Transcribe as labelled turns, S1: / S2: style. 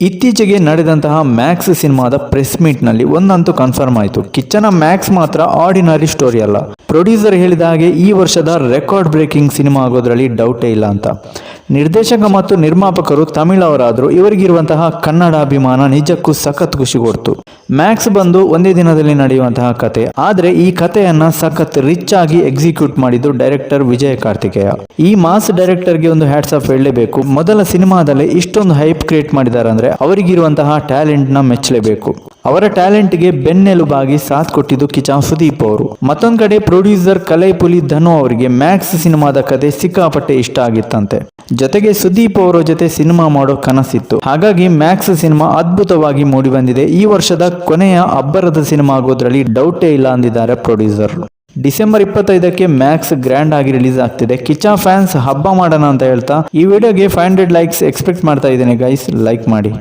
S1: ಇತ್ತೀಚೆಗೆ ನಡೆದಂತಹ ಮ್ಯಾಕ್ಸ್ ಸಿನಿಮಾದ ಪ್ರೆಸ್ ಮೀಟ್ನಲ್ಲಿ ಒಂದಂತೂ ಕನ್ಫರ್ಮ್ ಆಯಿತು. ಕಿಚ್ಚನ ಮ್ಯಾಕ್ಸ್ ಮಾತ್ರ ಆರ್ಡಿನರಿ ಸ್ಟೋರಿ ಅಲ್ಲ. ಪ್ರೊಡ್ಯೂಸರ್ ಹೇಳಿದ ಹಾಗೆ ಈ ವರ್ಷದ ರೆಕಾರ್ಡ್ ಬ್ರೇಕಿಂಗ್ ಸಿನಿಮಾ ಆಗೋದ್ರಲ್ಲಿ ಡೌಟೇ ಇಲ್ಲ ಅಂತ. ನಿರ್ದೇಶಕ ಮತ್ತು ನಿರ್ಮಾಪಕರು ತಮಿಳವರಾದರೂ ಇವರಿಗಿರುವಂತಹ ಕನ್ನಡ ಅಭಿಮಾನ ನಿಜಕ್ಕೂ ಸಖತ್ ಖುಷಿ ಕೊಡ್ತು ಮ್ಯಾಕ್ಸ್ ಬಂದು ಒಂದೇ ದಿನದಲ್ಲಿ ನಡೆಯುವಂತಹ ಕತೆ. ಆದರೆ ಈ ಕಥೆಯನ್ನ ಸಖತ್ ರಿಚ್ ಆಗಿ ಎಕ್ಸಿಕ್ಯೂಟ್ ಮಾಡಿದ್ದು ಡೈರೆಕ್ಟರ್ ವಿಜಯ ಕಾರ್ತಿಕೇಯ. ಈ ಮಾಸ್ ಡೈರೆಕ್ಟರ್ಗೆ ಒಂದು ಹ್ಯಾಟ್ಸ್ ಆಫ್ ಹೇಳಲೇಬೇಕು. ಮೊದಲ ಸಿನಿಮಾದಲ್ಲಿ ಇಷ್ಟೊಂದು ಹೈಪ್ ಕ್ರಿಯೇಟ್ ಮಾಡಿದ್ದಾರೆ ಅಂದ್ರೆ ಅವರಿಗಿರುವಂತಹ ಟ್ಯಾಲೆಂಟ್ನ ಮೆಚ್ಚಲೇಬೇಕು. ಅವರ ಟ್ಯಾಲೆಂಟ್ಗೆ ಬೆನ್ನೆಲುಬಾಗಿ ಸಾಥ್ ಕೊಟ್ಟಿದ್ದು ಕಿಚಾ ಸುದೀಪ್ ಅವರು. ಮತ್ತೊಂದು ಕಡೆ ಪ್ರೊಡ್ಯೂಸರ್ ಕಲೈಪುಲಿ ಧನು ಅವರಿಗೆ ಮ್ಯಾಕ್ಸ್ ಸಿನಿಮಾದ ಕತೆ ಸಿಕ್ಕಾಪಟ್ಟೆ ಇಷ್ಟ ಆಗಿತ್ತಂತೆ. ಜೊತೆಗೆ ಸುದೀಪ್ ಅವರ ಜೊತೆ ಸಿನಿಮಾ ಮಾಡೋ ಕನಸಿತ್ತು. ಹಾಗಾಗಿ ಮ್ಯಾಕ್ಸ್ ಸಿನಿಮಾ ಅದ್ಭುತವಾಗಿ ಮೂಡಿ ಬಂದಿದೆ ಈ ವರ್ಷದ ಕೊನೆಯ ಅಬ್ಬರದ ಸಿನಿಮಾ ಆಗೋದ್ರಲ್ಲಿ ಡೌಟೇ ಇಲ್ಲ ಅಂದಿದ್ದಾರೆ ಪ್ರೊಡ್ಯೂಸರ್. ಡಿಸೆಂಬರ್ ಇಪ್ಪತ್ತೈದಕ್ಕೆ ಮ್ಯಾಕ್ಸ್ ಗ್ರ್ಯಾಂಡ್ ಆಗಿ ರಿಲೀಸ್ ಆಗ್ತಿದೆ. ಕಿಚಾ ಫ್ಯಾನ್ಸ್ ಹಬ್ಬ ಮಾಡೋಣ ಅಂತ ಹೇಳ್ತಾ ಈ ವಿಡಿಯೋಗೆ ಫೈವ್ ಹಂಡ್ರೆಡ್ ಲೈಕ್ಸ್ ಎಕ್ಸ್ಪೆಕ್ಟ್ ಮಾಡ್ತಾ ಇದ್ದೇನೆ ಗೈಸ್ ಲೈಕ್ ಮಾಡಿ.